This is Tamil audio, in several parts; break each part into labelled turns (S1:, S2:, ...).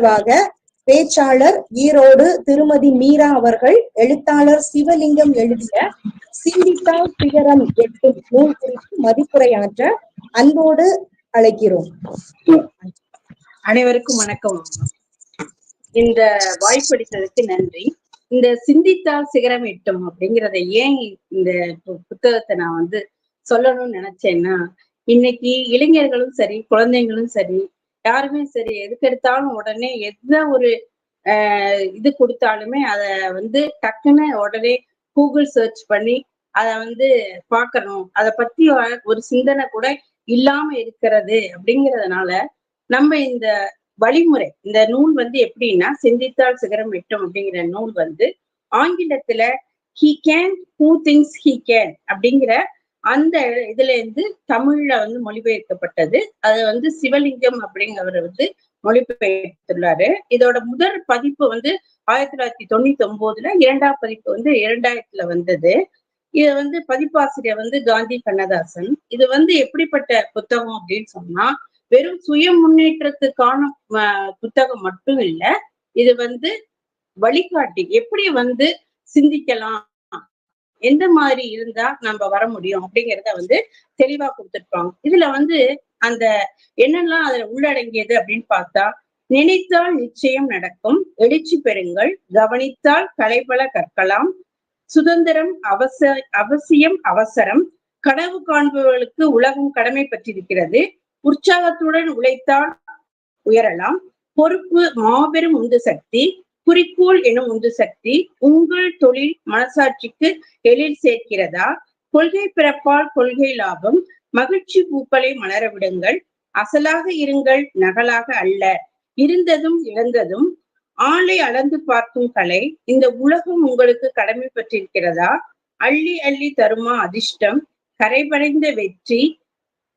S1: நிறைவாக பேச்சாளர் ஈரோடு திருமதி மீரா அவர்கள் எழுத்தாளர் சிவலிங்கம் எழுதிய சிந்தித்தால் சிகரம் எட்டும் நூல் குறித்து மதிப்புரையாற்ற அன்போடு அழைக்கிறோம்.
S2: அனைவருக்கும் வணக்கம். இந்த வாய்ப்பளித்ததுக்கு நன்றி. இந்த சிந்தித்தால் சிகரம் எட்டும் அப்படிங்கிறத ஏன் இந்த பு- புத்தகத்தை நான் வந்து சொல்லணும்னு நினைச்சேன்னா இன்னைக்கு இளைஞர்களும் சரி குழந்தைங்களும் சரி யாருமே சரி எதுக்கெடுத்தாலும் உடனே எந்த ஒரு ஆஹ் இது கொடுத்தாலுமே அதை வந்து டக்குன்னு உடனே கூகுள் சர்ச் பண்ணி அதை வந்து பார்க்கணும். அதை பத்தி ஒரு சிந்தனை கூட இல்லாம இருக்கிறது அப்படிங்கறதுனால நம்ம இந்த வழிமுறை இந்த நூல் வந்து எப்படின்னா சிந்தித்தால் சிகரம் எட்டும் அப்படிங்கிற நூல் வந்து ஆங்கிலத்துல he can who thinks he can அப்படிங்கிற அந்த இதுல இருந்து தமிழ்ல வந்து மொழிபெயர்க்கப்பட்டது. அது வந்து சிவலிங்கம் அப்படிங்கிறவர் வந்து மொழிபெயர்த்துள்ளாரு. இதோட முதல் பதிப்பு வந்து ஆயிரத்தி தொள்ளாயிரத்தி தொண்ணூத்தி ஒன்பதுல இரண்டாம் பதிப்பு வந்து இரண்டாயிரத்துல வந்தது. இது வந்து பதிப்பாசிரியர் வந்து காந்தி கண்ணதாசன். இது வந்து எப்படிப்பட்ட புத்தகம் அப்படின்னு சொன்னா வெறும் சுய முன்னேற்றத்துக்கான புத்தகம் மட்டும் இல்ல இது வந்து வழிகாட்டி எப்படி வந்து சிந்திக்கலாம் எந்த மாதிரி இருந்தா நம்ம வர முடியும் அப்படிங்கிறத வந்து தெளிவா கொடுத்துருப்பாங்க. இதுல வந்து அந்த என்னெல்லாம் அதுல உள்ளடங்கியது அப்படின்னு பார்த்தா நினைத்தால் நிச்சயம் நடக்கும் எழுச்சி பெறுங்கள் கவனித்தால் கலைபல கற்கலாம் சுதந்திரம் அவச அவசியம் அவசரம் கனவு காண்பவர்களுக்கு உலகம் கடமை பற்றிருக்கிறது உற்சாகத்துடன் உழைத்தால் உயரலாம் பொறுப்பு மாபெரும் உந்து சக்தி குறிக்கோள் எனும் உந்து சக்தி உங்கள் தொழில் மனசாட்சிக்கு எழில் சேர்க்கிறதா? கொள்கை பிறப்பால் கொள்கை லாபம் மகிழ்ச்சி பூக்களை மலர விடுங்கள் அசலாக இருங்கள் நகலாக அல்ல இருந்ததும் இழந்ததும் ஆளை அளந்து பார்க்கும் கலை இந்த உலகம் உங்களுக்கு கடமை பற்றிருக்கிறதா? அள்ளி அள்ளி தருமா அதிர்ஷ்டம் கரைபடைந்த வெற்றி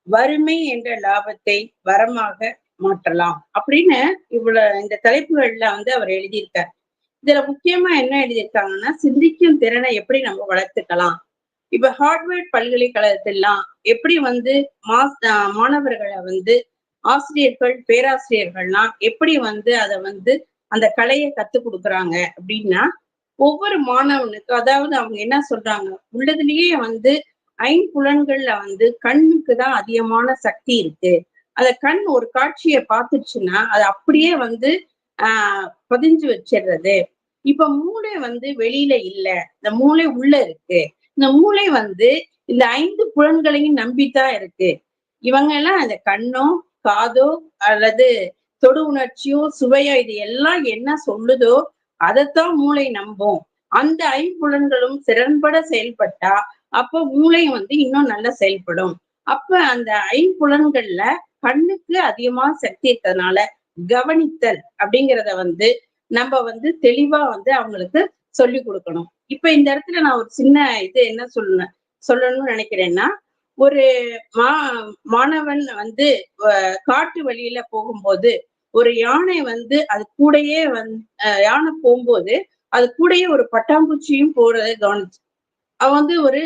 S2: வறுமை என்ற லாபத்தை வரமாக மாற்றலாம் அப்படின்னு இவ்வளவு இந்த தலைப்புகள்ல வந்து அவர் எழுதியிருக்கார். இதுல முக்கியமா என்ன எழுதியிருக்காங்கன்னா சிந்திக்கும் திறனை எப்படி நம்ம வளர்த்துக்கலாம்? இப்ப ஹார்ட்வேர்ட் பல்கலைக்கழகத்திலாம் எப்படி வந்து மாஸ் மாணவர்களை வந்து ஆசிரியர்கள் பேராசிரியர்கள்லாம் எப்படி வந்து அதை வந்து அந்த கலையை கத்து கொடுக்குறாங்க அப்படின்னா ஒவ்வொரு மாணவனுக்கு அதாவது அவங்க என்ன சொல்றாங்க உள்ளதுலயே வந்து ஐம்புலன்கள்ல வந்து கண்ணுக்கு தான் அதிகமான சக்தி இருக்கு. அந்த கண் ஒரு காட்சியை பார்த்துச்சுன்னா அது அப்படியே வந்து ஆஹ் பதிஞ்சு வச்சிடுறது இப்ப மூளை வந்து வெளியில இல்ல. இந்த மூளை உள்ள இருக்கு. இந்த மூளை வந்து இந்த ஐந்து புலன்களையும் நம்பித்தான் இருக்கு. இவங்க எல்லாம் அந்த கண்ணோ காதோ அல்லது தொடு உணர்ச்சியோ சுவையோ இது எல்லாம் என்ன சொல்லுதோ அதைத்தான் மூளை நம்பும். அந்த ஐம்புலன்களும் சிறன்பட செயல்பட்டா அப்ப மூளை வந்து இன்னும் நல்லா செயல்படும். அப்ப அந்த ஐம்புலன்கள்ல கண்ணுக்கு அதிகமா சக்தி இருக்கிறதுனால கவனித்தல் அப்படிங்கிறத வந்து நம்ம வந்து தெளிவா வந்து அவங்களுக்கு சொல்லி கொடுக்கணும். இப்ப இந்த இடத்துல நான் ஒரு சின்ன இது என்ன சொல்ல சொல்லணும்னு நினைக்கிறேன்னா ஒரு மா மாணவன் வந்து காட்டு வழியில போகும்போது ஒரு யானை வந்து அது கூடயே வந் யானை போகும்போது அது கூடயே ஒரு பட்டாம்பூச்சியும் போறதை கவனிச்சு அவன் வந்து ஒரு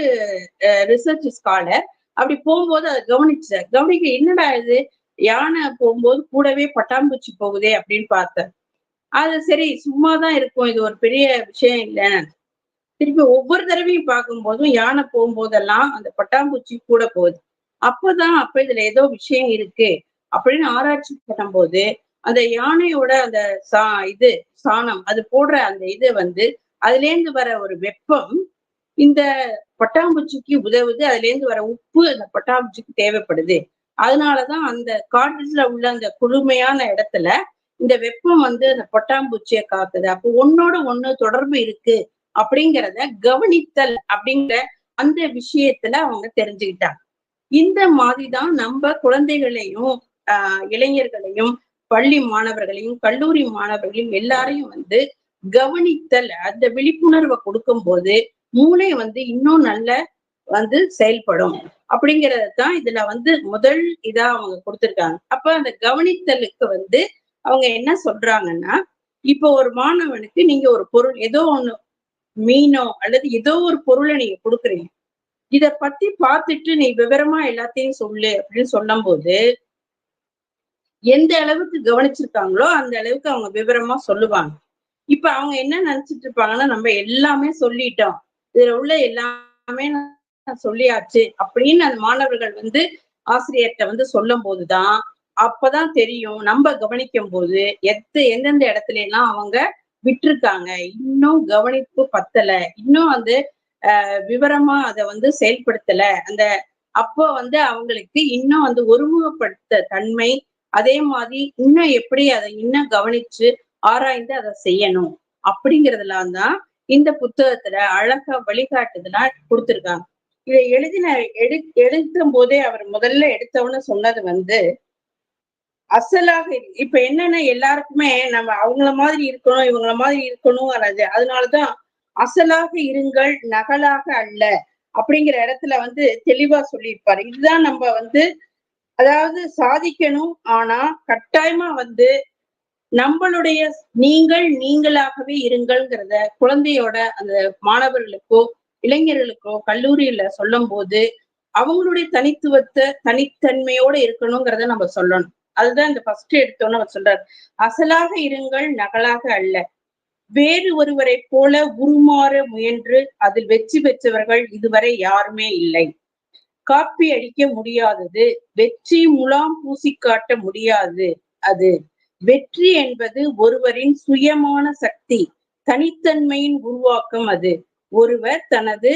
S2: ரிசர்ச் ஸ்காலர் அப்படி போகும்போது அதை கவனிச்சார் கவனிக்க என்னடா இது? யானை போகும்போது கூடவே பட்டாம்பூச்சி போகுதே அப்படின்னு பார்த்தேன் அது சரி சும்மாதான் இருக்கும். இது ஒரு பெரிய விஷயம் இல்லைன்னு திருப்பி ஒவ்வொரு தடவையும் பார்க்கும்போதும் யானை போகும்போதெல்லாம் அந்த பட்டாம்பூச்சி கூட போகுது. அப்பதான் அப்ப இதுல ஏதோ விஷயம் இருக்கு அப்படின்னு ஆராய்ச்சி பண்ணும்போது அந்த யானையோட அந்த சா இது சாணம் அது போடுற அந்த இது வந்து அதுல இருந்து வர ஒரு வெப்பம் இந்த பட்டாம்பூச்சிக்கு உதவுது அதுல இருந்து வர உப்பு அந்த பட்டாம்பூச்சிக்கு தேவைப்படுது. அதனாலதான் அந்த காட்டுல உள்ள அந்த குளுமையான இடத்துல இந்த வெப்பம் வந்து அந்த பட்டாம்பூச்சியை காக்குது. அப்போ ஒன்னோட ஒண்ணு தொடர்பு இருக்கு அப்படிங்கிறத கவனித்தல் அப்படிங்கிற அந்த விஷயத்துல அவங்க தெரிஞ்சுக்கிட்டாங்க. இந்த மாதிரிதான் நம்ம குழந்தைகளையும் ஆஹ் இளைஞர்களையும் பள்ளி மாணவர்களையும் கல்லூரி மாணவர்களையும் எல்லாரையும் வந்து கவனித்தல் அந்த விழிப்புணர்வை கொடுக்கும்போது மூளை வந்து இன்னும் நல்ல வந்து செயல்படும். அப்படிங்கறது தான் இதுல வந்து முதல் இதா அவங்க கொடுத்திருக்காங்க. அப்ப அந்த கவனித்தலுக்கு வந்து அவங்க என்ன சொல்றாங்கன்னா இப்போ ஒரு மாணவனுக்கு நீங்க ஒரு பொருள் ஏதோ ஒண்ணு மீனோ அல்லது ஏதோ ஒரு பொருளை நீங்க கொடுக்குறீங்க. இத பத்தி பார்த்துட்டு நீ விவரமா எல்லாத்தையும் சொல்லு அப்படின்னு சொல்லும் போது எந்த அளவுக்கு கவனிச்சிருக்காங்களோ அந்த அளவுக்கு அவங்க விவரமா சொல்லுவாங்க. இப்ப அவங்க என்ன நினைச்சிட்டு இருப்பாங்கன்னா நம்ம எல்லாமே சொல்லிட்டோம். இதுல உள்ள எல்லாமே நான் சொல்லியாச்சு அப்படின்னு அந்த மாணவர்கள் வந்து ஆசிரியர்கிட்ட வந்து சொல்லும் போதுதான் அப்பதான் தெரியும். நம்ம கவனிக்கும் போது எத்த எந்தெந்த இடத்துல எல்லாம் அவங்க விட்டுருக்காங்க. இன்னும் கவனிப்பு பத்தல. இன்னும் வந்து ஆஹ் விவரமா அதை வந்து செயல்படுத்தல. அந்த அப்போ வந்து அவங்களுக்கு இன்னும் வந்து ஒருமுகப்படுத்த தன்மை அதே மாதிரி இன்னும் எப்படி அதை இன்னும் கவனிச்சு ஆராய்ந்து அதை செய்யணும் அப்படிங்கறதுலாம் தான் இந்த புத்தகத்துல அழகா வழிகாட்டுதலா கொடுத்துருக்காங்க. இதை எழுதின எடு எழுதும் போதே அவர் முதல்ல எடுத்தவன சொன்னது வந்து அசலாக இப்ப என்னன்னா எல்லாருக்குமே நம்ம அவங்கள மாதிரி இருக்கணும் இவங்கள மாதிரி இருக்கணும் அது அதனாலதான் அசலாக இருங்கள் நகலாக அல்ல அப்படிங்கிற இடத்துல வந்து தெளிவா சொல்லியிருப்பாரு. இதுதான் நம்ம வந்து அதாவது சாதிக்கணும் ஆனா கட்டாயமா வந்து நம்மளுடைய நீங்கள் நீங்களாகவே இருங்கள்ங்கிறத குழந்தையோட அந்த மாணவர்களுக்கோ இளைஞர்களுக்கோ கல்லூரியில சொல்லும் போது அவங்களுடைய தனித்துவத்தை தனித்தன்மையோட இருக்கணுங்கிறத நம்ம சொல்லணும். அதுதான் இந்த ஃபர்ஸ்ட் எடுத்தோன்னு அவர் சொல்றாரு. அசலாக இருங்கள் நகலாக அல்ல. வேறு ஒருவரை போல உருமாற முயன்று அதில் வெற்றி பெற்றவர்கள் இதுவரை யாருமே இல்லை. காப்பி அடிக்க முடியாதது வெற்றி முலாம் பூசி காட்ட முடியாது அது. வெற்றி என்பது ஒருவரின் சுயமான சக்தி தனித்தன்மையின் உருவாக்கம் அது. ஒருவர் தனது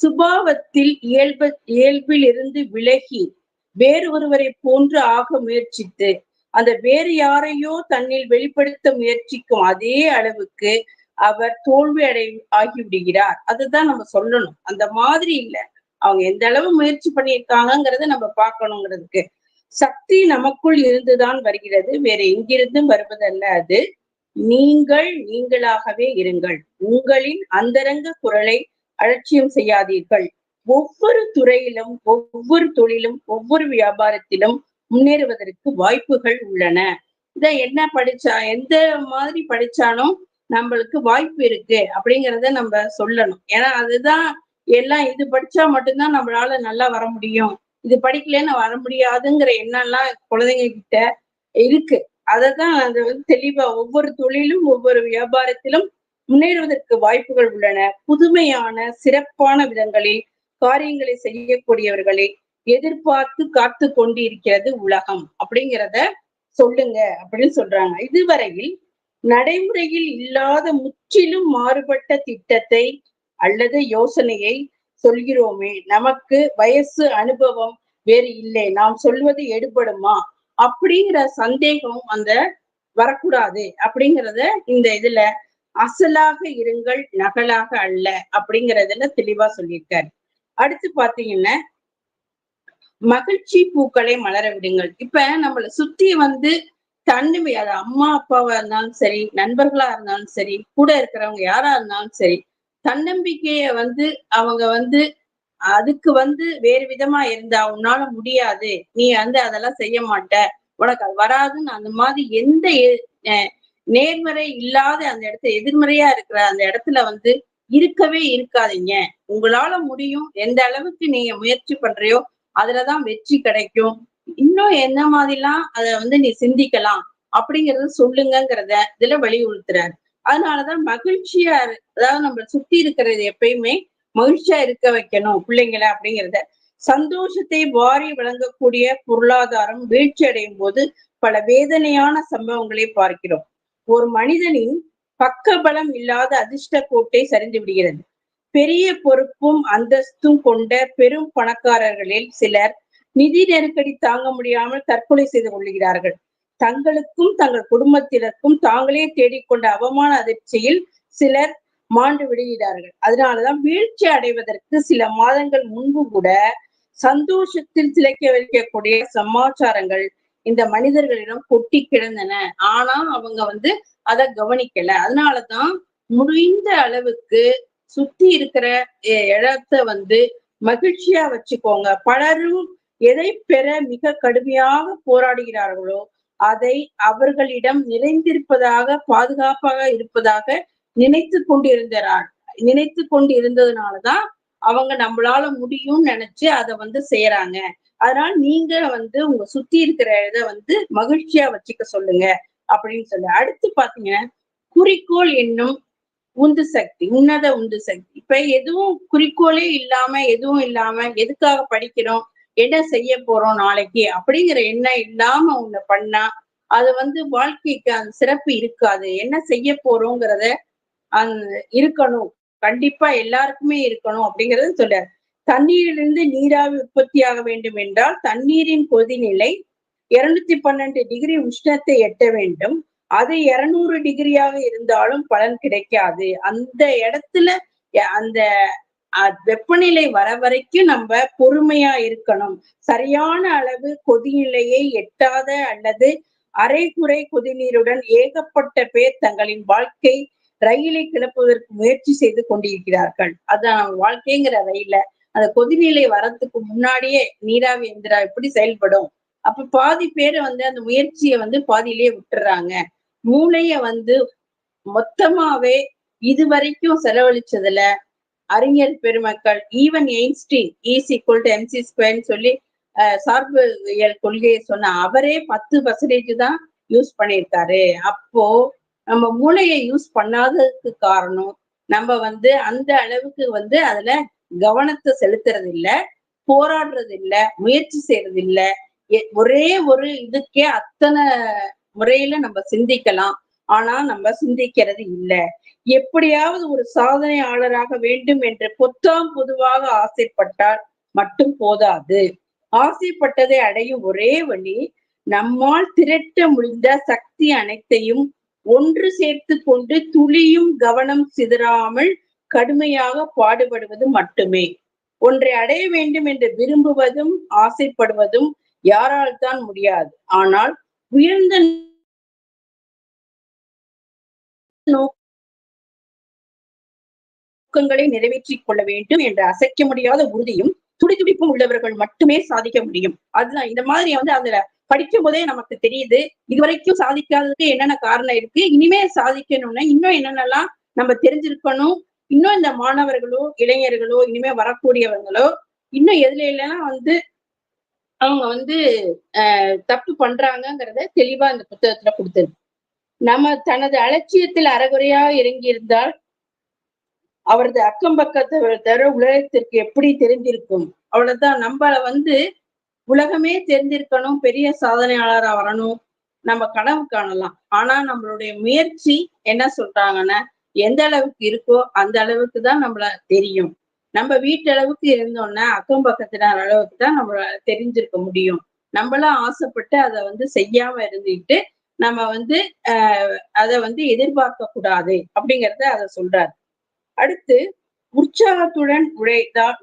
S2: சுபாவத்தில் இயல்ப இயல்பில் இருந்து விலகி வேறு ஒருவரை போன்று ஆக முயற்சித்து அந்த வேறு யாரையோ தன்னில் வெளிப்படுத்த முயற்சிக்கும் அதே அளவுக்கு அவர் தோல்வி அடை ஆகிவிடுகிறார். அதுதான் நம்ம சொல்லணும். அந்த மாதிரி இல்ல. அவங்க எந்த அளவு முயற்சி பண்ணியிருக்காங்கிறத நம்ம பார்க்கணுங்கிறதுக்கு. சக்தி நமக்குள் இருந்துதான் வருகிறது. வேற எங்கிருந்தும் வருவதல்ல அது. நீங்கள் நீங்களாகவே இருங்கள். உங்களின் அந்தரங்க குரலை அலட்சியம் செய்யாதீர்கள். ஒவ்வொரு துறையிலும் ஒவ்வொரு தொழிலும் ஒவ்வொரு வியாபாரத்திலும் முன்னேறுவதற்கு வாய்ப்புகள் உள்ளன. இத என்ன படிச்சா எந்த மாதிரி படிச்சாலும் நம்மளுக்கு வாய்ப்பு இருக்கு அப்படிங்கிறத நம்ம சொல்லணும். ஏன்னா அதுதான் எல்லாம் இது படிச்சா மட்டும்தான் நம்மளால நல்லா வர முடியும். இது படிக்கலன்னு வர முடியாதுங்கிற எண்ணம்லாம் குழந்தைங்க கிட்ட இருக்கு. அததான் அது வந்து தெளிவா ஒவ்வொரு தொழிலும் ஒவ்வொரு வியாபாரத்திலும் முன்னேறுவதற்கு வாய்ப்புகள் உள்ளன. புதுமையான சிறப்பான விதங்களில் காரியங்களை செய்யக்கூடியவர்களை எதிர்பார்த்து காத்து கொண்டு இருக்கிறது உலகம். அப்படிங்கிறத சொல்லுங்க அப்படின்னு சொல்றாங்க. இதுவரையில் நடைமுறையில் இல்லாத முற்றிலும் மாறுபட்ட திட்டத்தை அல்லது யோசனையை சொல்கிறோமே. நமக்கு வயசு அனுபவம் வேறு இல்லை. நாம் சொல்வது எடுபடுமா? அப்படிங்கிற சந்தேகம் அந்த வரக்கூடாது. அப்படிங்கிறத இந்த இதுல அசலாக இருங்கள் நகலாக அல்ல அப்படிங்கறதுல தெளிவா சொல்லியிருக்காரு. அடுத்து பாத்தீங்கன்னா மகிழ்ச்சி பூக்களை மலர விடுங்கள். இப்ப நம்மளை சுத்தி வந்து தன்னுமை அது அம்மா அப்பாவா இருந்தாலும் சரி நண்பர்களா இருந்தாலும் சரி கூட இருக்கிறவங்க யாரா இருந்தாலும் சரி தன்னம்பிக்கைய வந்து அவங்க வந்து அதுக்கு வந்து வேறு விதமா இருந்தா உன்னால முடியாது. நீ வந்து அதெல்லாம் செய்ய மாட்ட. உனக்கு அது வராதுன்னு அந்த மாதிரி எந்த அஹ் நேர்மறை இல்லாத அந்த இடத்துல எதிர்மறையா இருக்கிற அந்த இடத்துல வந்து இருக்கவே இருக்காதீங்க. உங்களால முடியும். எந்த அளவுக்கு நீங்க முயற்சி பண்றியோ அதுலதான் வெற்றி கிடைக்கும். இன்னும் என்ன மாதிரிலாம் அத வந்து நீ சிந்திக்கலாம். அப்படிங்கறத சொல்லுங்கங்கிறத இதுல வலியுறுத்துறாரு. அதனாலதான் மகிழ்ச்சியா அதாவது நம்ம சுத்தி இருக்கிறது எப்பயுமே மகிழ்ச்சியா இருக்க வைக்கணும் பிள்ளைங்களை அப்படிங்கிறத. சந்தோஷத்தை வாரி வழங்கக்கூடிய பொருளாதாரம் வீழ்ச்சி அடையும் போது பல வேதனையான சம்பவங்களை பார்க்கிறோம். ஒரு மனிதனின் பக்க பலம் இல்லாத அதிர்ஷ்ட கோட்டை சரிந்து விடுகிறது. பெரிய பொறுப்பும் அந்தஸ்தும் கொண்ட பெரும் பணக்காரர்களில் சிலர் நிதி நெருக்கடி தாங்க முடியாமல் தற்கொலை செய்து கொள்கிறார்கள். தங்களுக்கும் தங்கள் குடும்பத்தினருக்கும் தாங்களே தேடிக்கொண்ட அவமான அதிர்ச்சியில் சிலர் மாண்டு விடுகிறார்கள். அதனாலதான் வீழ்ச்சி அடைவதற்கு சில மாதங்கள் முன்பு கூட சந்தோஷத்தில் திளைக்க வைக்கக்கூடிய சமாச்சாரங்கள் இந்த மனிதர்களிடம் கொட்டி கிடந்தன. ஆனா அவங்க வந்து அதை கவனிக்கல. அதனாலதான் முடிந்த அளவுக்கு சுத்தி இருக்கிற இடத்தை இடத்த வந்து மகிழ்ச்சியா வச்சுக்கோங்க. பலரும் எதை பெற மிக கடுமையாக போராடுகிறார்களோ அதை அவர்களிடம் நிறைந்திருப்பதாக பாதுகாப்பாக இருப்பதாக நினைத்து கொண்டிருந்தார் நினைத்து கொண்டு இருந்ததுனாலதான் அவங்க நம்மளால முடியும்னு நினைச்சு அதை வந்து செய்யறாங்க. அதனால நீங்க வந்து உங்க சுத்தி இருக்கிற இதை வந்து மகிழ்ச்சியா வச்சுக்க சொல்லுங்க அப்படின்னு சொல்லு. அடுத்து பாத்தீங்கன்னா குறிக்கோள் என்னும் உந்து சக்தி உன்னத உந்து சக்தி. இப்ப எதுவும் குறிக்கோளே இல்லாம எதுவும் இல்லாம எதுக்காக படிக்கிறோம்? என்ன செய்ய போறோம் நாளைக்கு அப்படிங்கிற எண்ணம் இல்லாம ஒண்ணு பண்ணா அது வந்து வாழ்க்கைக்கு அந்த சிறப்பு இருக்காது. என்ன செய்ய போறோங்கிறத அந்த இருக்கணும். கண்டிப்பா எல்லாருக்குமே இருக்கணும் அப்படிங்கறது சொல்றாரு. தண்ணீரிலிருந்து நீராவி உற்பத்தியாக வேண்டும் என்றால் தண்ணீரின் கொதிநிலை இருநூத்தி பன்னெண்டு டிகிரி உஷ்ணத்தை எட்ட வேண்டும். அது இருநூறு டிகிரியாக இருந்தாலும் பலன் கிடைக்காது. அந்த இடத்துல அந்த வெப்பநிலை வர வரைக்கும் நம்ம பொறுமையா இருக்கணும். சரியான அளவு கொதிநிலையை எட்டாத அல்லது அரைகுறை கொதிநீருடன் ஏகப்பட்ட பேர் தங்களின் வாழ்க்கை ரயிலை கிளப்புவதற்கு முயற்சி செய்து கொண்டிருக்கிறார்கள். அதான் வாழ்க்கைங்கிற ரயில அந்த கொதிநிலை வரத்துக்கு முன்னாடியே நீராவி எந்திரா எப்படி செயல்படும். அப்ப பாதி பேர் வந்து அந்த முயற்சியை வந்து பாதியிலேயே விட்டுறாங்க. மூளைய வந்து மொத்தமாவே இது வரைக்கும் செலவழிச்சதுல அறிஞர் பெருமக்கள் even Einstein is equal to MC ஸ்கொயர்னு சொல்லி சார்பு இயல் கொள்கையை சொன்ன அவரே பத்து பர்சன்டேஜ் தான் யூஸ் பண்ணியிருக்காரு. அப்போ நம்ம மூளையை யூஸ் பண்ணாததுக்கு காரணம் நம்ம வந்து அந்த அளவுக்கு வந்து அதுல கவனத்தை செலுத்துறது இல்ல போராடுறது இல்ல முயற்சி செய்யறது இல்ல எ- ஒரே ஒரு இதுக்கே அத்தனை முறையில நம்ம சிந்திக்கலாம். ஆனா நம்ம சிந்திக்கிறது இல்ல. எப்படியாவது ஒரு சாதனையாளராக வேண்டும் என்று பொத்தாம் பொதுவாக ஆசைப்பட்டால் மட்டும் போதாது. ஆசைப்பட்டதை அடையும் ஒரே வழி நம்மால் திரட்ட முடிந்த சக்தி அனைத்தையும் ஒன்று சேர்த்து கொண்டு துளியும் கவனம் சிதறாமல் கடுமையாக பாடுபடுவது மட்டுமே. ஒன்றை அடைய வேண்டும் என்று விரும்புவதும் ஆசைப்படுவதும் யாரால் தான் முடியாது. ஆனால் உயர்ந்த நோக்கங்களை நிறைவேற்றிக் கொள்ள வேண்டும் என்ற அசைக்க முடியாத உறுதியும் துடிதுடிப்பும் உள்ளவர்கள் மட்டுமே சாதிக்க முடியும். அதுதான். இந்த மாதிரி வந்து அதுல படிக்கும் போதே நமக்கு தெரியுது. இதுவரைக்கும் சாதிக்காததுக்கு என்னென்ன காரணம் இருக்கு? இனிமே சாதிக்கணும்னா இன்னும் என்னென்னலாம் நம்ம தெரிஞ்சிருக்கணும்? இன்னும் இந்த மாணவர்களோ இளைஞர்களோ இனிமே வரக்கூடியவங்களோ இன்னும் எதுல எல்லாம் வந்து அவங்க வந்து அஹ், தப்பு பண்றாங்கிறத தெளிவா இந்த புத்தகத்துல கொடுத்தது நம்ம தனது அலட்சியத்தில் அறகுறையா இறங்கி இருந்தால் அவரது அக்கம் பக்கத்தை தவிர உலகத்திற்கு எப்படி தெரிந்திருக்கும்? அவ்வளவுதான். நம்மள வந்து உலகமே தெரிஞ்சிருக்கணும் பெரிய சாதனையாளரா வரணும். நம்ம கனவு காணலாம். ஆனா நம்மளுடைய முயற்சி என்ன சொல்றாங்கன்னா எந்த அளவுக்கு இருக்கோ அந்த அளவுக்கு தான் நம்மள தெரியும். நம்ம வீட்டளவுக்கு இருந்தோம்னா அக்கம் பக்கத்தினர் அளவுக்கு தான் நம்மள தெரிஞ்சிருக்க முடியும். நம்மளாம் ஆசைப்பட்டு அதை வந்து செய்யாம இருந்துட்டு நம்ம வந்து ஆஹ் அதை வந்து எதிர்பார்க்க கூடாது அப்படிங்கறத அதை சொல்றாரு. அடுத்து உற்சாகத்துடன் உழைத்தால்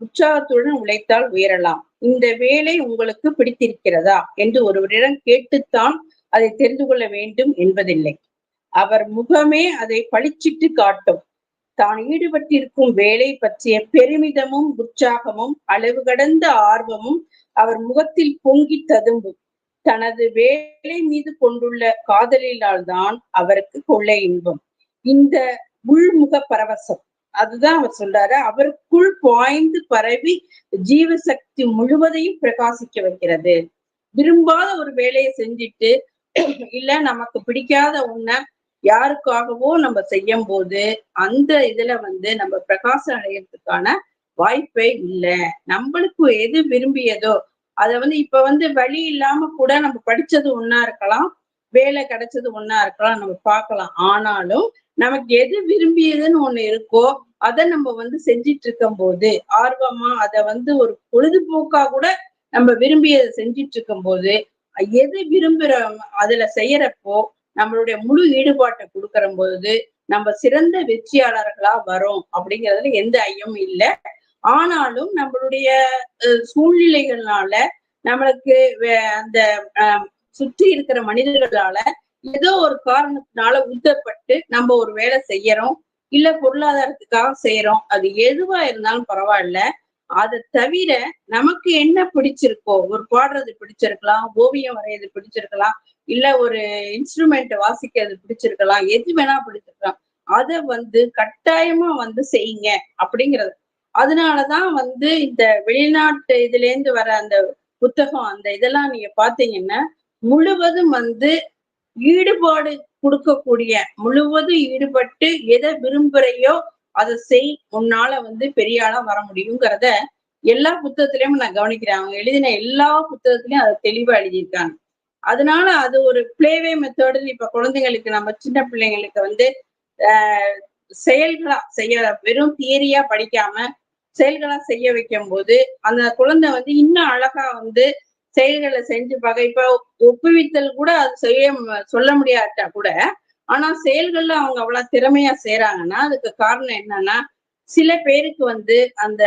S2: உற்சாகத்துடன் உழைத்தால் உயரலாம். இந்த வேலை உங்களுக்கு பிடித்திருக்கிறதா என்று ஒருவரிடம் கேட்டுத்தான் அதை தெரிந்து கொள்ள வேண்டும் என்பதில்லை. அவர் முகமே அதை பளிச்சிட்டு காட்டும். தான் ஈடுபட்டிருக்கும் வேலை பற்றிய பெருமிதமும் உற்சாகமும் அளவு கடந்த ஆர்வமும் அவர் முகத்தில் பொங்கி ததும்பும். தனது வேலை மீது கொண்டுள்ள காதலினால் தான் அவருக்கு கொள்ளை இன்பம். இந்த உள்முக பரவசம் அதுதான் அவர் சொல்றாரு. அவருக்குள் பாய்ந்து பரவி ஜீவசக்தி முழுவதையும் பிரகாசிக்க வைக்கிறது. விரும்பாத ஒரு வேலையை செஞ்சுட்டு இல்ல நமக்கு பிடிக்காத ஒண்ண யாருக்காகவோ நம்ம செய்யும் போது அந்த இதுல வந்து நம்ம பிரகாசம் அடையறதுக்கான வாய்ப்பே இல்ல. நம்மளுக்கு எது விரும்பியதோ அத வந்து இப்ப வந்து வழி இல்லாம கூட நம்ம படிச்சது ஒண்ணா இருக்கலாம் வேலை கிடைச்சது ஒண்ணா இருக்கலாம் நம்ம பார்க்கலாம். ஆனாலும் நமக்கு எது விரும்பியதுன்னு ஒண்ணு இருக்கோ அதை நம்ம வந்து செஞ்சிட்டு இருக்கும் போது ஆர்வமா அதை வந்து ஒரு பொழுதுபோக்கா கூட நம்ம விரும்பியதை செஞ்சிட்டு இருக்கும் போது எது விரும்புற அதுல செய்யறப்போ நம்மளுடைய முழு ஈடுபாட்டை கொடுக்கற போது நம்ம சிறந்த வெற்றியாளர்களா வரோம் அப்படிங்கிறதுல எந்த ஐயமும் இல்லை. ஆனாலும் நம்மளுடைய சூழ்நிலைகள்னால நம்மளுக்கு அந்த அஹ், சுற்றி இருக்கிற மனிதர்களால ஏதோ ஒரு காரணத்தினால உத்தரப்பட்டு நம்ம ஒரு வேலை செய்யறோம் இல்ல பொருளாதாரத்துக்காக செய்யறோம். அது எதுவா இருந்தாலும் பரவாயில்ல. அதை தவிர நமக்கு என்ன பிடிச்சிருக்கோ ஒரு பாடுறது பிடிச்சிருக்கலாம் ஓவியம் வரைகிறது பிடிச்சிருக்கலாம் இல்ல ஒரு இன்ஸ்ட்ருமெண்ட் வாசிக்கிறது பிடிச்சிருக்கலாம் எது வேணா பிடிச்சிருக்கலாம். அதை வந்து கட்டாயமா வந்து செய்யுங்க அப்படிங்கிறது. அதனாலதான் வந்து இந்த வெளிநாட்டு இதுல இருந்து வர அந்த புத்தகம் அந்த இதெல்லாம் நீங்க பாத்தீங்கன்னா முழுவதும் வந்து ஈடுபாடு கொடுக்கக்கூடிய முழுவதும் ஈடுபட்டு எதை விரும்புறையோ அதை செய் உன்னால வந்து பெரிய ஆளா வர முடியுங்கிறத எல்லா புத்தகத்திலயும் நான் கவனிக்கிறேன். அவங்க எழுதின எல்லா புத்தகத்திலயும் அதை தெளிவா எழுதியிருக்காங்க. அதனால அது ஒரு பிளேவே மெத்தடு இப்ப குழந்தைங்களுக்கு நம்ம சின்ன பிள்ளைங்களுக்கு வந்து ஆஹ் செயல்களா செய்ய வெறும் தியரியா படிக்காம செயல்களா செய்ய வைக்கும் போது அந்த குழந்தை வந்து இன்னும் அழகா வந்து செயல்களை செஞ்சு பார்க்க இப்ப ஒப்புவித்தல் கூட அது செய்ய சொல்ல முடியாட்டா கூட ஆனா செயல்கள்ல அவங்க அவ்வளவு திறமையா செய்யறாங்கன்னா அதுக்கு காரணம் என்னன்னா சில பேருக்கு வந்து அந்த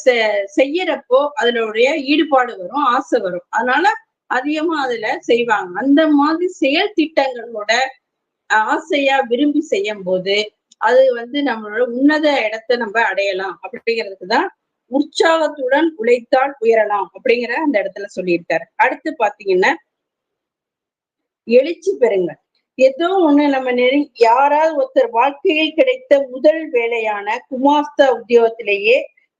S2: செ- செய்யறப்போ அதனுடைய ஈடுபாடு வரும் ஆசை வரும். அதனால அதிகமா அதுல செய்வாங்க. அந்த மாதிரி செயல் திட்டங்களோட ஆசையா விரும்பி செய்யும் போது அது வந்து நம்மளோட உன்னத இடத்தை நம்ம அடையலாம். அப்படிங்கிறதுக்கு தான் உற்சாகத்துடன் உழைத்தால் உயரலாம் அப்படிங்கிற அந்த இடத்துல சொல்லியிருக்காரு. அடுத்து பாத்தீங்கன்னா எழுச்சி பெறுங்கள். ஏதோ ஒண்ணு நம்ம நெறி யாராவது ஒருத்தர் வாழ்க்கையில் கிடைத்த முதல் வேலையான குமாஸ்தா உத்தியோகத்திலேயே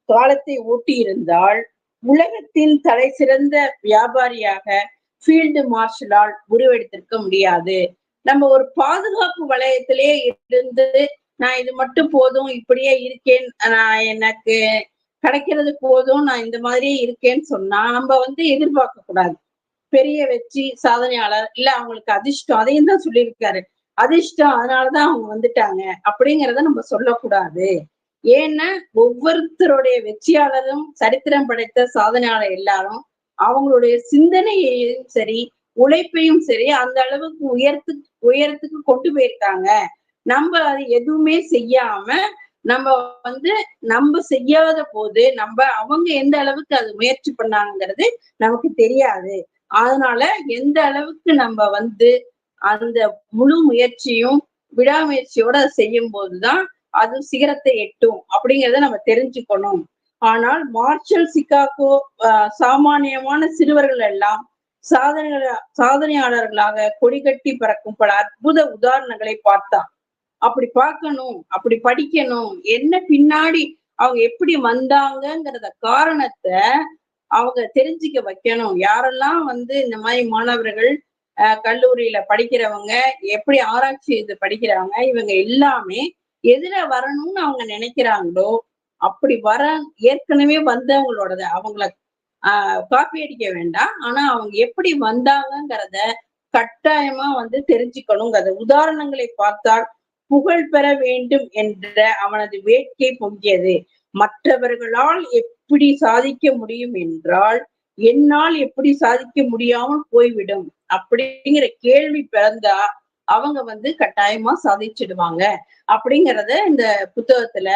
S2: காலத்தை ஓட்டி இருந்தால் உலகத்தின் தலை சிறந்த வியாபாரியாக ஃபீல்டு மார்ஷலால் உருவெடுத்திருக்க முடியாது. நம்ம ஒரு பாதுகாப்பு வளையத்திலேயே இருந்து நான் இது மட்டும் போதும் இப்படியே இருக்கேன் நான் எனக்கு கிடைக்கிறது போதும் நான் இந்த மாதிரியே இருக்கேன்னு சொன்னா நம்ம வந்து எதிர்பார்க்க கூடாது. பெரிய வெற்றி சாதனையாளர் இல்ல அவங்களுக்கு அதிர்ஷ்டம் அதையும் தான் சொல்லியிருக்காரு. அதிர்ஷ்டம் அதனாலதான் அவங்க வந்துட்டாங்க அப்படிங்கிறத நம்ம சொல்லக்கூடாது. ஏன்னா ஒவ்வொருத்தருடைய வெற்றியாளரும் சரித்திரம் படைத்த சாதனையாளர் எல்லாரும் அவங்களுடைய சிந்தனையையும் சரி உழைப்பையும் சரி அந்த அளவுக்கு உயர்த்து உயரத்துக்கு கொண்டு போயிருக்காங்க. நம்ம அது எதுவுமே செய்யாம நம்ம வந்து நம்ம செய்யாத போது நம்ம அவங்க எந்த அளவுக்கு அது முயற்சி பண்ணாங்கிறது நமக்கு தெரியாது. அதனால எந்த அளவுக்கு நம்ம வந்து அந்த முழு முயற்சியும் விடாமுயற்சியோட செய்யும் போதுதான் அது சிகரத்தை எட்டும் அப்படிங்கிறத நம்ம தெரிஞ்சுக்கணும். ஆனால் மார்ஷல் சிகாகோ சாமானியமான சிறுவர்கள் எல்லாம் சாதனைகள சாதனையாளர்களாக கொடிகட்டி பறக்கும் பல அற்புத உதாரணங்களை பார்த்தான். அப்படி பார்க்கணும் அப்படி படிக்கணும் என்ன பின்னாடி அவங்க எப்படி வந்தாங்கங்கிறத காரணத்தை அவங்க தெரிஞ்சுக்க வைக்கணும். யாரெல்லாம் வந்து இந்த மாதிரி மாணவர்கள் கல்லூரியில படிக்கிறவங்க எப்படி ஆராய்ச்சி இது படிக்கிறாங்க இவங்க எல்லாமே எதுல வரணும்னு அவங்க நினைக்கிறாங்களோ அப்படி வர ஏற்கனவே வந்தவங்களோடத அவங்கள ஆஹ் காப்பி அடிக்க வேண்டாம். ஆனா அவங்க எப்படி வந்தாங்கங்கிறத கட்டாயமா வந்து தெரிஞ்சுக்கணுங்கிறத. உதாரணங்களை பார்த்தால் புகழ் பெற வேண்டும் என்ற அவனது வேட்கை பொங்கியது. மற்றவர்களால் எப்படி சாதிக்க முடியும் என்றால் என்னால் எப்படி சாதிக்க முடியாமல் போய்விடும் அப்படிங்கிற கேள்வி பிறந்தா அவங்க வந்து கட்டாயமா சாதிச்சிடுவாங்க. அப்படிங்கறத இந்த புத்தகத்துல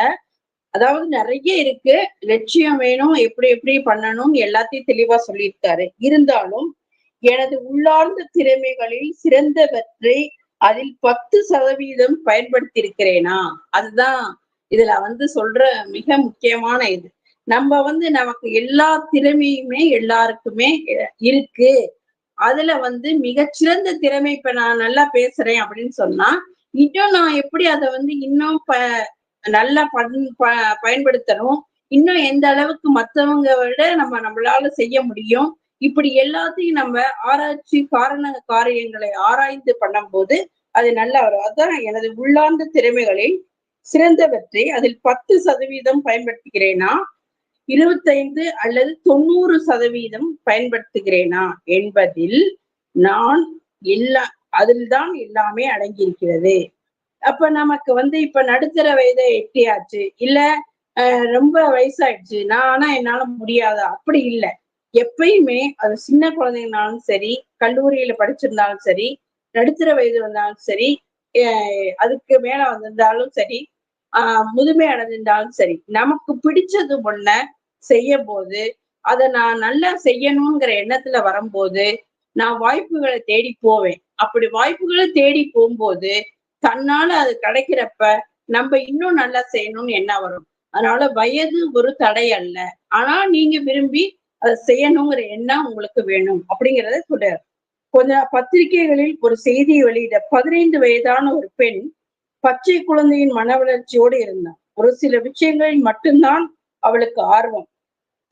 S2: அதாவது நிறைய இருக்கு. லட்சியம் வேணும் எப்படி எப்படி பண்ணணும் எல்லாத்தையும் தெளிவா சொல்லியிருக்காரு. இருந்தாலும் எனது உள்ளார்ந்த திறமைகளில் சிறந்தவற்றை அதில் பத்து சதவீதம் பயன்படுத்தியிருக்கிறேனா? அதுதான் இதுல வந்து சொல்ற மிக முக்கியமான இது. நம்ம வந்து நமக்கு எல்லா திறமையுமே எல்லாருக்குமே இருக்கு. அதுல வந்து மிகச்சிறந்த திறமை இப்ப நான் நல்லா பேசுறேன் அப்படின்னு சொன்னா இன்னும் நான் எப்படி அதை வந்து இன்னும் ப நல்லா பன் ப- பயன்படுத்தணும்? இன்னும் எந்த அளவுக்கு மற்றவங்க விட நம்ம நம்மளால செய்ய முடியும்? இப்படி எல்லாத்தையும் நம்ம ஆராய்ச்சி காரண காரியங்களை ஆராய்ந்து பண்ணும்போது அது நல்லா வரும் அதான் எனது உள்ளார்ந்த திறமைகளில் சிறந்தவற்றை அதில் பத்து சதவீதம் பயன்படுத்துகிறேனா? இருபத்தைந்து அல்லது தொண்ணூறு சதவீதம் பயன்படுத்துகிறேனா? என்பதில் நான் எல்லா அதில்தான் எல்லாமே அடங்கியிருக்கிறது. அப்ப நமக்கு வந்து இப்ப நடுத்தர வயதை எட்டியாச்சு. இல்ல அஹ், ரொம்ப வயசாயிடுச்சு. நான் ஆனா என்னால முடியாதா? அப்படி இல்லை. எப்பயுமே அது சின்ன குழந்தைங்கனாலும் சரி கல்லூரியில படிச்சிருந்தாலும் சரி நடுத்தர வயது வந்தாலும் சரி அஹ், அதுக்கு மேல வந்திருந்தாலும் சரி ஆஹ் முதுமை அடைஞ்சிருந்தாலும் சரி நமக்கு பிடிச்சது ஒண்ண செய்ய போது அதை நான் நல்லா செய்யணுங்கிற எண்ணத்துல வரும்போது நான் வாய்ப்புகளை தேடி போவேன். அப்படி வாய்ப்புகளை தேடி போகும்போது தன்னால அது கிடைக்கிறப்ப நம்ம இன்னும் நல்லா செய்யணும்னு என்ன வரும். அதனால வயது ஒரு தடை அல்ல. ஆனா நீங்க விரும்பி அதை செய்யணுங்கிற எண்ணம் உங்களுக்கு வேணும் அப்படிங்கறத சொல்றாரு. கொஞ்சம் பத்திரிகைகளில் ஒரு செய்தியை வெளியிட பதினைந்து வயதான ஒரு பெண் பச்சை குழந்தையின் மன வளர்ச்சியோடு இருந்தான் ஒரு சில விஷயங்களில் மட்டும்தான் அவளுக்கு ஆர்வம்.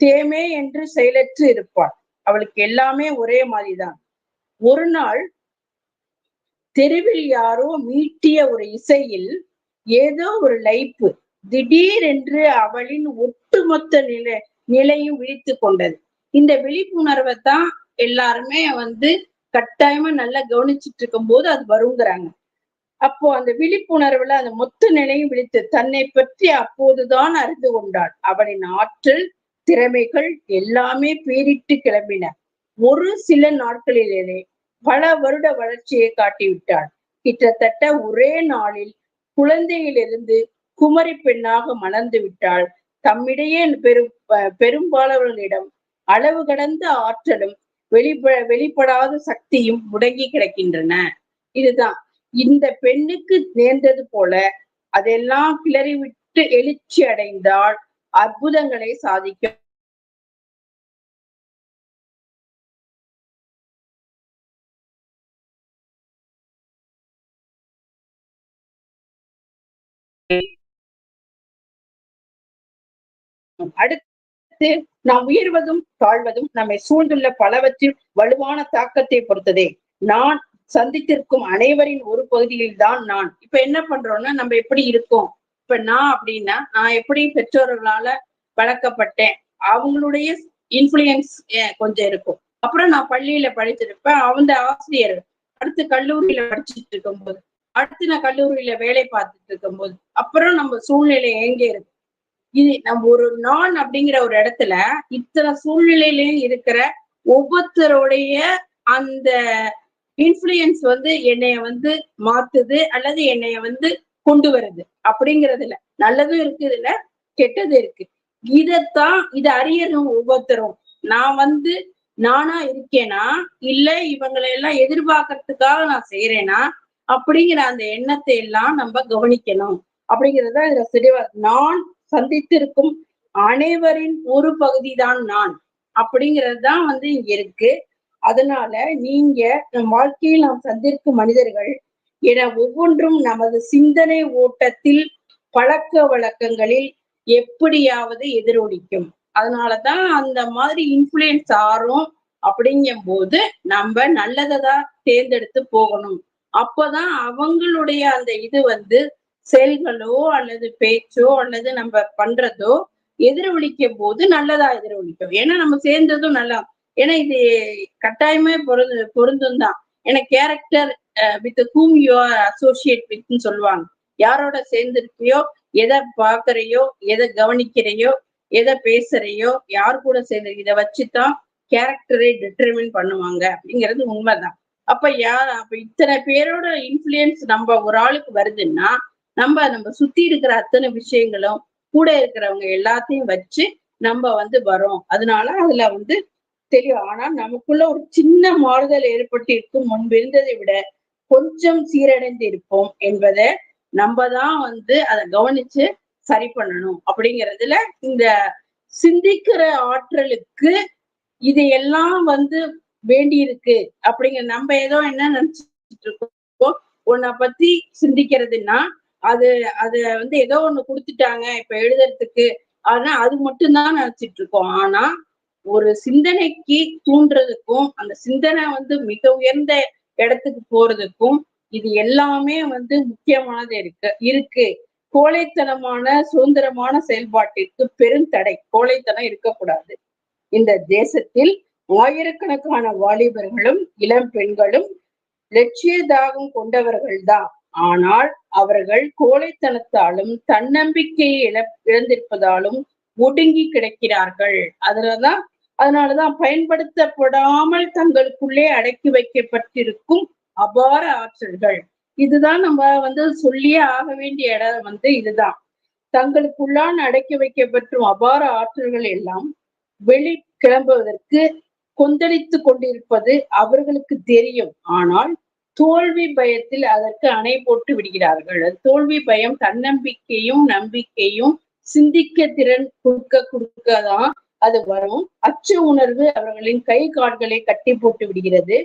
S2: தேமே என்று செயலற்று இருப்பாள். அவளுக்கு எல்லாமே ஒரே மாதிரிதான். ஒரு நாள் தெருவில் யாரோ மீட்டிய ஒரு இசையில் ஏதோ ஒரு லைப்பு திடீரென்று அவளின் ஒட்டுமொத்த நிலை நிலையும் விழித்து கொண்டது. இந்த விழிப்புணர்வை தான் எல்லாருமே வந்து கட்டாயமா நல்லா கவனிச்சிட்டு இருக்கும் போது அது வருங்கிறாங்க. அப்போ அந்த விழிப்புணர்வுல அந்த மொத்த நிலையும் விழித்து தன்னை பற்றி அப்போதுதான் அறிந்து கொண்டாள். அவளின் ஆற்றல் திறமைகள் எல்லாமே பேரிட்டு கிளம்பின. ஒரு சில நாட்களிலேயே பல வருட வளர்ச்சியை காட்டிவிட்டாள். கிட்டத்தட்ட ஒரே நாளில் குழந்தையிலிருந்து குமரி பெண்ணாக மலர்ந்து விட்டாள். தம்மிடையே பெரும் பெரும்பாலவர்களிடம் அளவு கடந்த ஆற்றலும் வெளிப்ப வெளிப்படாத சக்தியும் முடங்கி கிடக்கின்றன. இதுதான். இந்த பெண்ணுக்கு நேர்ந்தது போல அதெல்லாம் கிளறி விட்டு எழுச்சி அடைந்தால் அற்புதங்களை சாதிக்க அடுத்து நாம் உயர்வதும் தாழ்வதும் நம்மை சூழ்ந்துள்ள பலவற்றில் வலுவான தாக்கத்தை பொறுத்ததே. நான் சந்தித்திருக்கும் அனைவரின் ஒரு பகுதியில் தான் நான். இப்ப என்ன பண்றோம்னா நம்ம எப்படி இருக்கோம்? இப்ப நான் அப்படின்னா நான் எப்படி பெற்றோர்களால வளர்க்கப்பட்டேன்? அவங்களுடைய இன்ஃபுளுயன்ஸ் கொஞ்சம் இருக்கும். அப்புறம் நான் பள்ளியில படிச்சிருப்பேன். அவங்க ஆசிரியர் அடுத்து கல்லூரியில படிச்சுட்டு இருக்கும்போது அடுத்து நான் கல்லூரியில வேலை பார்த்துட்டு இருக்கும்போது அப்புறம் நம்ம சூழ்நிலை எங்க இருக்கு? இது நம்ம ஒரு நான் அப்படிங்கிற ஒரு இடத்துல இத்தனை சூழ்நிலையிலையும் இருக்கிற ஒவ்வொருத்தருடைய அந்த இன்ஃபுளுயன்ஸ் வந்து என்னைய வந்து மாத்துது அல்லது என்னைய வந்து கொண்டு வருது அப்படிங்கறதுல நல்லதும் இருக்கு இதுல கெட்டது இருக்கு. இதத்தான் இதை அறியணும் ஒவ்வொருத்தரும். நான் வந்து நானா இருக்கேனா? இல்ல இவங்களை எல்லாம் எதிர்பார்க்கறதுக்காக நான் செய்யறேனா அப்படிங்கிற அந்த எண்ணத்தை எல்லாம் நம்ம கவனிக்கணும். அப்படிங்கறத இதுல தெளிவா நான் சந்தித்திருக்கும் அனைவரின் ஒரு பகுதிதான் நான். அப்படிங்கிறது தான் வந்து இங்க இருக்கு. அதனால நீங்க நம் வாழ்க்கையில் நாம் சந்திருக்கும் மனிதர்கள் என ஒவ்வொன்றும் நமது சிந்தனை ஓட்டத்தில் பழக்க வழக்கங்களில் எப்படியாவது எதிரொலிக்கும். அதனாலதான் அந்த மாதிரி இன்ஃபுளுயன்ஸ் ஆறும் அப்படிங்கும் போது நம்ம நல்லதை தான் தேர்ந்தெடுத்து போகணும். அப்பதான் அவங்களுடைய அந்த இது வந்து செயல்களோ அல்லது பேச்சோ அல்லது நம்ம பண்றதோ எதிரொலிக்கும் போது நல்லதா எதிரொலிக்கும். ஏன்னா நம்ம சேர்ந்ததும் நல்லா. ஏன்னா இது கட்டாயமே பொருந்து பொருந்தும் தான். ஏன்னா character with whom you are associate வித்னு சொல்லுவாங்க. யாரோட சேர்ந்திருக்கியோ எதை பாக்குறையோ எதை கவனிக்கிறையோ எதை பேசுறையோ யார் கூட சேர்ந்து இதை வச்சுதான் கேரக்டரை டிட்டர்மின் பண்ணுவாங்க அப்படிங்கிறது உண்மைதான். அப்ப யார் அப்ப இத்தனை பேரோட இன்ஃபுளுயன்ஸ் நம்ம ஒரு ஆளுக்கு வருதுன்னா நம்ம நம்ம சுத்தி இருக்கிற அத்தனை விஷயங்களும் கூட இருக்கிறவங்க எல்லாத்தையும் வச்சு நம்ம வந்து வரோம் அதனால அதுல வந்து தெரியும் ஆனா நமக்குள்ள ஒரு சின்ன மாறுதல் ஏற்பட்டு இருக்கும் முன்பு இருந்ததை விட கொஞ்சம் சீரடைந்து இருப்போம் என்பதை நம்ம தான் வந்து அதை கவனிச்சு சரி பண்ணணும். அப்படிங்கிறதுல இந்த சிந்திக்கிற ஆற்றலுக்கு இதையெல்லாம் வந்து வேண்டி இருக்கு அப்படிங்கிற நம்ம ஏதோ என்ன நினைச்சிட்டு இருக்கோம் உன்னை பத்தி சிந்திக்கிறதுன்னா அது அது வந்து ஏதோ ஒண்ணு கொடுத்துட்டாங்க இப்ப எழுதுறதுக்கு. ஆனா அது மட்டும்தான் நினைச்சிட்டு இருக்கோம் ஆனா ஒரு சிந்தனைக்கு தூண்டுறதுக்கும் அந்த சிந்தனை வந்து மிக உயர்ந்த இடத்துக்கு போறதுக்கும் இது எல்லாமே வந்து முக்கியமானது இருக்கு. இருக்கு. கோழைத்தனமான சுதந்திரமான செயல்பாட்டிற்கு பெருந்தடை கோழைத்தனம் இருக்கக்கூடாது. இந்த தேசத்தில் ஆயிரக்கணக்கான வாலிபர்களும் இளம் பெண்களும் லட்சிய தாகம் கொண்டவர்கள்தான். ஆனால் அவர்கள் கோழைத்தனத்தாலும் தன்னம்பிக்கையை இழ இழந்திருப்பதாலும் ஒடுங்கி கிடக்கிறார்கள். அதுலதான் அதனாலதான் பயன்படுத்தப்படாமல் தங்களுக்குள்ளே அடக்கி வைக்கப்பட்டிருக்கும் அபார ஆற்றல்கள். இதுதான் நம்ம வந்து சொல்லியே ஆக வேண்டிய இடம் வந்து இதுதான். தங்களுக்குள்ளான் அடக்கி வைக்கப்பட்டும் அபார ஆற்றல்கள் எல்லாம் வெளி கிளம்புவதற்கு கொந்தளித்து கொண்டிருப்பது அவர்களுக்கு தெரியும். ஆனால் தோல்வி பயத்தில் அதற்கு அணை போட்டு விடுகிறார்கள். தோல்வி பயம் தன்னம்பிக்கையும் நம்பிக்கையும் சிந்திக்க திறன் கொடுக்க கொடுக்கதான் அது வரும். அச்ச உணர்வு அவர்களின் கை கால்களை கட்டி போட்டு விடுகிறது.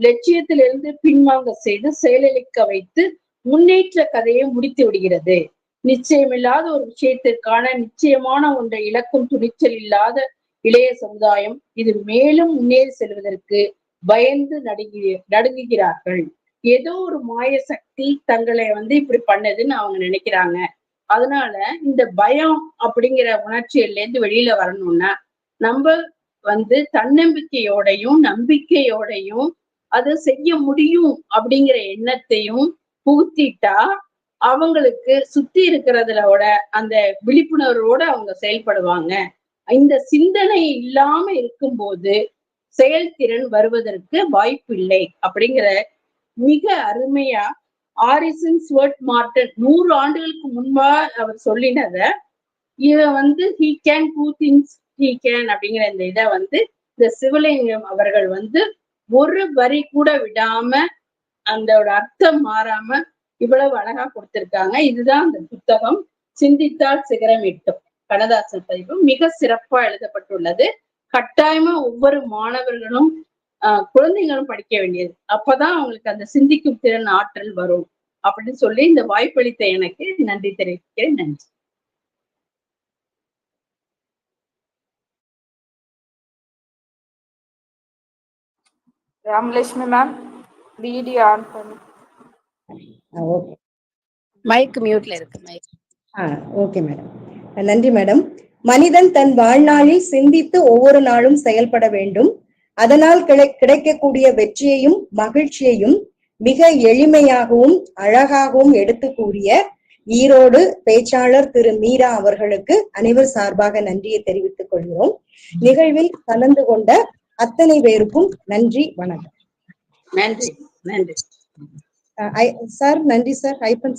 S2: லட்சியத்திலிருந்து பின்வாங்க செய்து செயலிழக்க வைத்து முன்னேற்ற கதையை முடித்து விடுகிறது. நிச்சயமில்லாத ஒரு விஷயத்திற்கான நிச்சயமான ஒன்றை இழக்கும் துணிச்சல் இல்லாத இளைய சமுதாயம் இது மேலும் முன்னேறி செல்வதற்கு பயந்து நடுங்கி நடுங்குகிறார்கள். ஏதோ ஒரு மாய சக்தி தங்களை வந்து இப்படி பண்ணதுன்னு அவங்க நினைக்கிறாங்க. அதனால இந்த பயம் அப்படிங்கிற உணர்ச்சியில இருந்து வெளியில வரணும்னா நம்ம வந்து தன்னம்பிக்கையோடையும் நம்பிக்கையோடையும் அதை செய்ய முடியும் அப்படிங்கிற எண்ணத்தையும் புகுத்திட்டா அவங்களுக்கு சுத்தி இருக்கிறதுலோட அந்த விழிப்புணர்வோட அவங்க செயல்படுவாங்க. இந்த சிந்தனை இல்லாம இருக்கும்போது செயல்திறன் வருவதற்கு வாய்ப்பில்லை. அப்படிங்கிற மிக அருமையா ஆரிசன் ஸ்வர்ட் மார்டன் நூறு ஆண்டுகளுக்கு முன்பா அவர் சொல்லினத இவன் வந்து he can do things he can அப்படிங்கிற இந்த இதை வந்து இந்த சிவலிங்கம் அவர்கள் வந்து ஒரு வரி கூட விடாம அந்த அர்த்தம் மாறாம இவ்வளவு அழகா கொடுத்திருக்காங்க. இதுதான் அந்த புத்தகம். சிந்தித்தால் சிகரம் எட்டும் கண்ணதாசன் பதிவு மிக சிறப்பா எழுதப்பட்டுள்ளது. கட்டாயமா ஒவ்வொரு மாணவர்களும் ஆஹ் குழந்தைங்களும் படிக்க வேண்டியது. அப்பதான் அவங்களுக்கு அந்த சிந்திக்கும் திறன் ஆற்றல் வரும். அப்படின்னு சொல்லி இந்த வாய்ப்பளித்த எனக்கு நன்றி தெரிவிக்கிறேன். நன்றி.
S3: ராமலட்சுமி மேம் வீடியோ ஆன் பண்ணு.
S1: ஓகே.
S4: மைக் மியூட்ல இருக்கு மைக்
S1: ஆ ஓகே மேடம் நன்றி மேடம் மனிதன் தன் வாழ்நாளில் சிந்தித்து ஒவ்வொரு நாளும் செயல்பட வேண்டும். அதனால் கிடை கிடைக்கக்கூடிய வெற்றியையும் மகிழ்ச்சியையும் மிக எளிமையாகவும் அழகாகவும் எடுத்து கூறிய ஈரோடு பேச்சாளர் திரு மீரா அவர்களுக்கு அனைவர் சார்பாக நன்றியை தெரிவித்துக் கொள்கிறோம். நிகழ்வில் கலந்து கொண்ட அத்தனை பேருக்கும் நன்றி வணக்கம்.
S2: நன்றி நன்றி.
S1: சார் நன்றி சார். ஐப்பன்